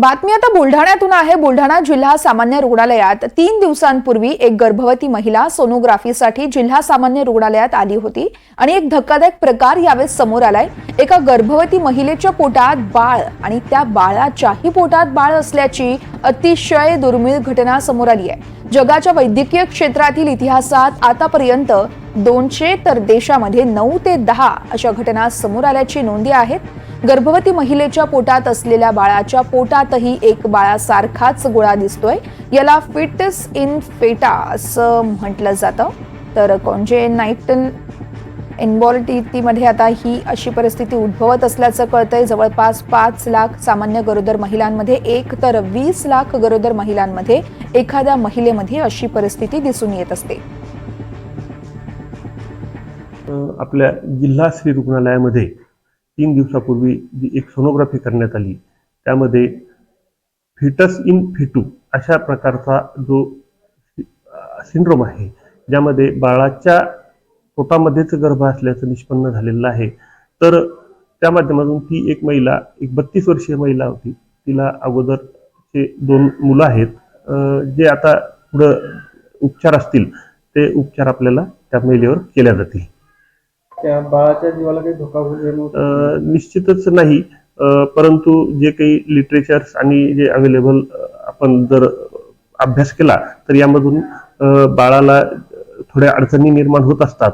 बातमी आता बुलढाण्यातून आहे. बुलढाणा जिल्हा सामान्य रुग्णालयात तीन दिवसांपूर्वी एक गर्भवती महिला सोनोग्राफीसाठी जिल्हा सामान्य रुग्णालयात आली होती आणि एक धक्कादायक प्रकार यावेळेस समोर आलाय. एका गर्भवती महिलेच्या पोटात बाळ आणि त्या बाळाच्याही पोटात बाळ असल्याची अतिशय दुर्मिळ घटना समोर आली आहे. जगाच्या वैद्यकीय क्षेत्रातील इतिहासात आतापर्यंत दोनशे तर देशामध्ये नऊ ते दहा अशा घटना समोर आल्याची नोंदी आहेत. गर्भवती महिलेच्या पोटात असलेल्या बाळाच्या पोटातही एक बाळासारखाच गोळा दिसतोय. याला फिटस इन फेटा असं म्हटलं जातं. तर कॉन्जेनायटल इन्बॉल्टिटीमध्ये आता ही अशी परिस्थिती उद्भवत असल्याचं कळतंय. जवळपास पाच लाख सामान्य गरोदर महिलांमध्ये एक तर वीस लाख गरोदर महिलांमध्ये एखाद्या महिलेमध्ये अशी परिस्थिती दिसून येत असते. आपल्या जिल्हा श्री रुग्णालयामध्ये तीन दिवसापूर्वी जी एक सोनोग्राफी करण्यात आली त्यामध्ये फिटस इन फिटू अशा प्रकारचा जो सिंड्रोम आहे ज्यामध्ये बाळाच्या पोटामध्येच गर्भ असल्याचं निष्पन्न झालेलं आहे. तर त्या माध्यमातून ती एक महिला एक बत्तीस वर्षीय महिला होती. तिला अगोदरचे दोन मुलं आहेत. जे आता पुढं उपचार असतील ते उपचार आपल्याला त्या महिलेवर केल्या जातील. त्या बाळाच्या जीवाला काही धोका होईल निश्चितच नाही. परंतु जे काही लिटरेचर्स आणि जे अवेलेबल आपण जर अभ्यास केला तर यामधून बाळाला थोड्या अडचणी निर्माण होत असतात.